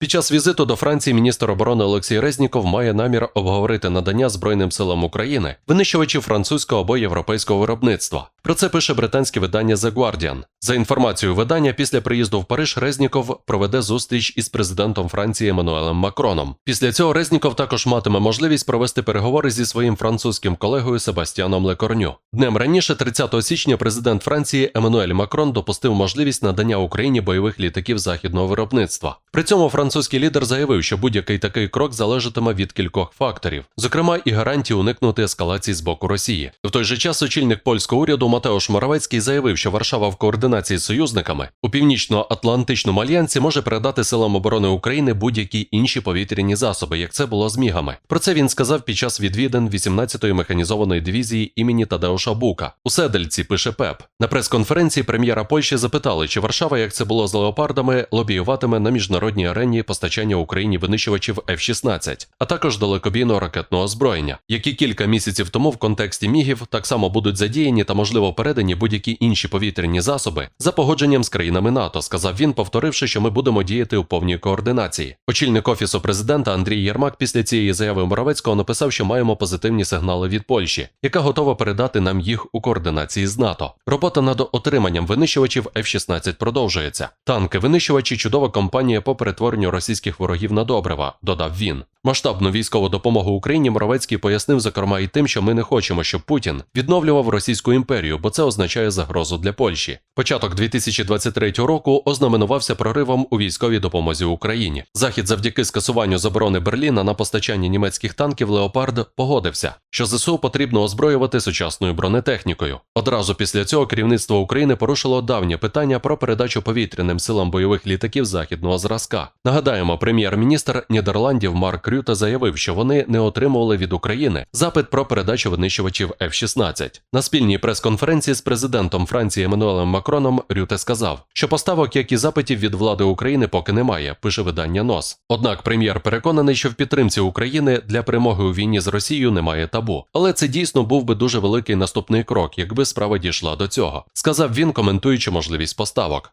Під час візиту до Франції міністр оборони Олексій Резніков має намір обговорити надання Збройним силам України винищувачів французького або європейського виробництва. Про це пише британське видання The Guardian. За інформацією видання, після приїзду в Париж Резніков проведе зустріч із президентом Франції Еммануелем Макроном. Після цього Резніков також матиме можливість провести переговори зі своїм французьким колегою Себастьяном Лекорню. Днем раніше, 30 січня, президент Франції Еммануель Макрон допустив можливість надання Україні бойових літаків західного виробництва. При цьому французький лідер заявив, що будь-який такий крок залежатиме від кількох факторів, зокрема і гарантії уникнути ескалації з боку Росії. В той же час очільник польського уряду Матеуш Моравецький заявив, що Варшава в координації з союзниками у північно-атлантичному альянсі може передати силам оборони України будь-які інші повітряні засоби, як це було з мігами. Про це він сказав під час відвідин 18-ї механізованої дивізії імені Тадеуша Бука. У Седельці пише ПЕП. На прес-конференції прем'єра Польщі запитали, чи Варшава, як це було з леопардами, лобіюватиме на міжнародній арені постачання Україні винищувачів F-16, а також далекобійного ракетного озброєння, які кілька місяців тому в контексті мігів так само будуть задіяні та можливо передані будь-які інші повітряні засоби за погодженням з країнами НАТО, сказав він, повторивши, що ми будемо діяти у повній координації. Очільник офісу президента Андрій Єрмак після цієї заяви Моравецького написав, що маємо позитивні сигнали від Польщі, яка готова передати нам їх у координації з НАТО. Робота над отриманням винищувачів F-16 продовжується. Танки винищувачі чудова компанія по перетворенню російських ворогів на добрива, додав він. Масштабну військову допомогу Україні Моровецький пояснив, зокрема, і тим, що ми не хочемо, щоб Путін відновлював Російську імперію, бо це означає загрозу для Польщі. Початок 2023 року ознаменувався проривом у військовій допомозі Україні. Захід завдяки скасуванню заборони Берліна на постачання німецьких танків Леопард погодився, що ЗСУ потрібно озброювати сучасною бронетехнікою. Одразу після цього керівництво України порушило давнє питання про передачу повітряним силам бойових літаків західного зразка. Нагадаємо, прем'єр-міністр Нідерландів Марк Рюте заявив, що вони не отримували від України запит про передачу винищувачів F-16. На спільній прес-конференції з президентом Франції Еммануелем Макроном Рюте сказав, що поставок, як і запитів від влади України, поки немає, пише видання НОС. Однак прем'єр переконаний, що в підтримці України для перемоги у війні з Росією немає табу. Але це дійсно був би дуже великий наступний крок, якби справа дійшла до цього, сказав він, коментуючи можливість поставок.